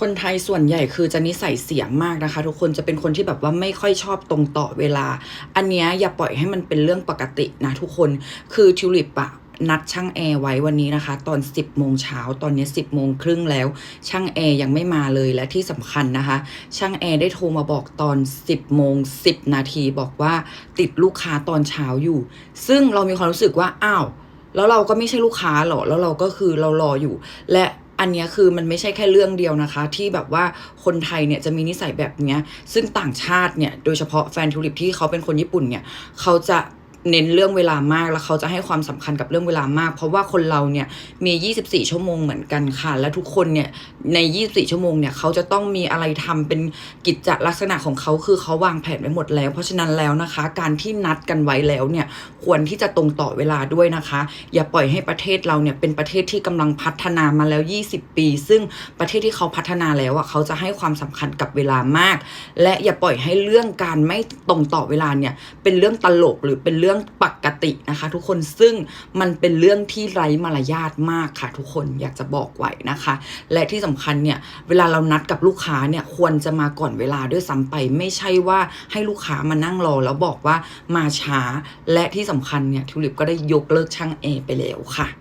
คนไทยส่วนใหญ่คือจะนิสัยเสียมากนะคะ ทุกคนจะเป็นคนที่แบบว่าไม่ค่อยชอบตรงต่อเวลา อันเนี้ยอย่าปล่อยให้มันเป็นเรื่องปกตินะทุกคนคือทิวลิปอะนัดช่างแอร์ไว้วันนี้นะคะ ตอน 10โมงเช้าตอนนี้ 10โมงครึ่งแล้ว ช่างแอร์ยังไม่มาเลยและที่สำคัญนะคะ ช่างแอร์ได้โทรมาบอกตอน 10โมง10 นาทีบอกว่าติดลูกค้าตอนเช้าอยู่ ซึ่งเรามีความรู้สึกว่าอ้าวแล้วเราก็ไม่ใช่ลูกค้าหรอ แล้วเราก็คือเรารออยู่ และ อันนี้คือมันไม่ใช่แค่เรื่องเดียวนะคะ ที่แบบว่าคนไทยเนี่ยจะมีนิสัยแบบเนี้ยซึ่งต่างชาติเนี่ยโดยเฉพาะแฟนทิวลิปที่เขาเป็นคนญี่ปุ่นเนี่ยเขาจะ เน้นเรื่องเวลามากแล้วเขาจะให้ความสำคัญกับเรื่องเวลามาก เพราะว่าคนเราเนี่ยมี 24 ชั่วโมงเหมือนกันค่ะ และทุกคนเนี่ยใน 24 ชั่วโมงเนี่ยเขาจะต้องมีอะไรทำเป็นกิจจลักษณะของเขาคือเขาวางแผนไว้หมดแล้ว เพราะฉะนั้นแล้วนะคะ การที่นัดกันไว้แล้วเนี่ยควรที่จะตรงต่อเวลาด้วยนะคะ อย่าปล่อยให้ประเทศเราเนี่ยเป็นประเทศที่กำลังพัฒนามาแล้ว 20 ปี ซึ่งประเทศที่เขาพัฒนาแล้วอะเขาจะให้ความสำคัญกับเวลามาก และอย่าปล่อยให้เรื่องการไม่ตรงต่อเวลาเนี่ยเป็นเรื่องตลกหรือเป็นเรื่องื่องปกตินะคะ ทุกคนซึ่งมันเป็นเรื่องที่ไร้มารยาทมากค่ะ ทุกคนอยากจะบอกไว้นะคะ และที่สำคัญเนี่ยเวลาเรานัดกับลูกค้าเนี่ยควรจะมาก่อนเวลาด้วยซ้ำไป ไม่ใช่ว่าให้ลูกค้ามานั่งรอแล้วบอกว่ามาช้า และที่สำคัญเนี่ยทิวลิปก็ได้ยกเลิกช่างเอไปแล้วค่ะ